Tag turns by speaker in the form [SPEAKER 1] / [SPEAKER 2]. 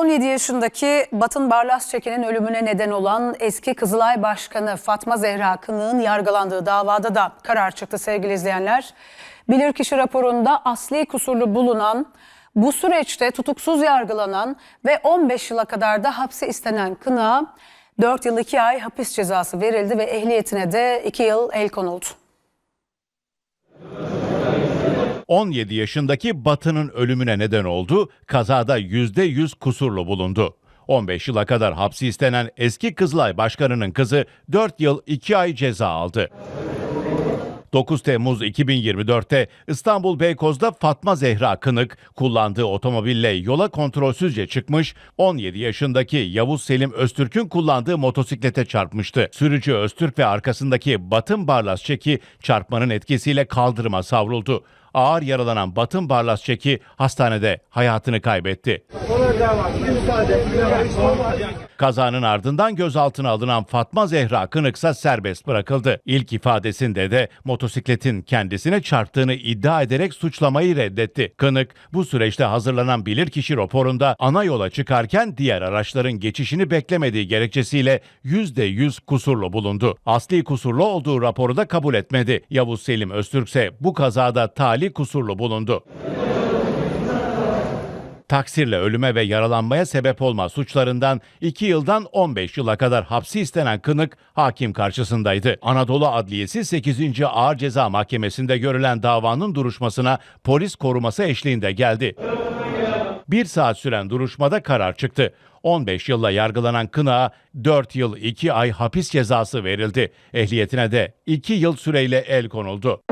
[SPEAKER 1] 17 yaşındaki Batın Barlas Çekin'in ölümüne neden olan eski Kızılay Başkanı Fatma Zehra Kınık'ın yargılandığı davada da karar çıktı sevgili izleyenler. Bilirkişi raporunda asli kusurlu bulunan, bu süreçte tutuksuz yargılanan ve 15 yıla kadar da hapse istenen Kınık'a 4 yıl 2 ay hapis cezası verildi ve ehliyetine de 2 yıl el konuldu.
[SPEAKER 2] 17 yaşındaki Batı'nın ölümüne neden oldu, kazada %100 kusurlu bulundu. 15 yıla kadar hapsi istenen eski Kızılay Başkanı'nın kızı 4 yıl 2 ay ceza aldı. 9 Temmuz 2024'te İstanbul Beykoz'da Fatma Zehra Kınık kullandığı otomobille yola kontrolsüzce çıkmış, 17 yaşındaki Yavuz Selim Öztürk'ün kullandığı motosiklete çarpmıştı. Sürücü Öztürk ve arkasındaki Batın Barlas Çeki çarpmanın etkisiyle kaldırıma savruldu. Ağır yaralanan Batın Barlas Çeki hastanede hayatını kaybetti. Kazanın ardından gözaltına alınan Fatma Zehra Kınıksa serbest bırakıldı. İlk ifadesinde de motosikletin kendisine çarptığını iddia ederek suçlamayı reddetti. Kınık bu süreçte hazırlanan bilirkişi raporunda ana yola çıkarken diğer araçların geçişini beklemediği gerekçesiyle %100 kusurlu bulundu. Asli kusurlu olduğu raporu da kabul etmedi. Yavuz Selim Öztürk ise bu kazada tali kusurlu bulundu taksirle ölüme ve yaralanmaya sebep olma suçlarından 2 yıldan 15 yıla kadar hapsi istenen Kınık hakim karşısındaydı. Anadolu Adliyesi 8. Ağır Ceza Mahkemesi'nde görülen davanın duruşmasına polis koruması eşliğinde geldi. Bir saat süren duruşmada karar çıktı. 15 yılla yargılanan Kınık'a 4 yıl 2 ay hapis cezası verildi. Ehliyetine de 2 yıl süreyle el konuldu.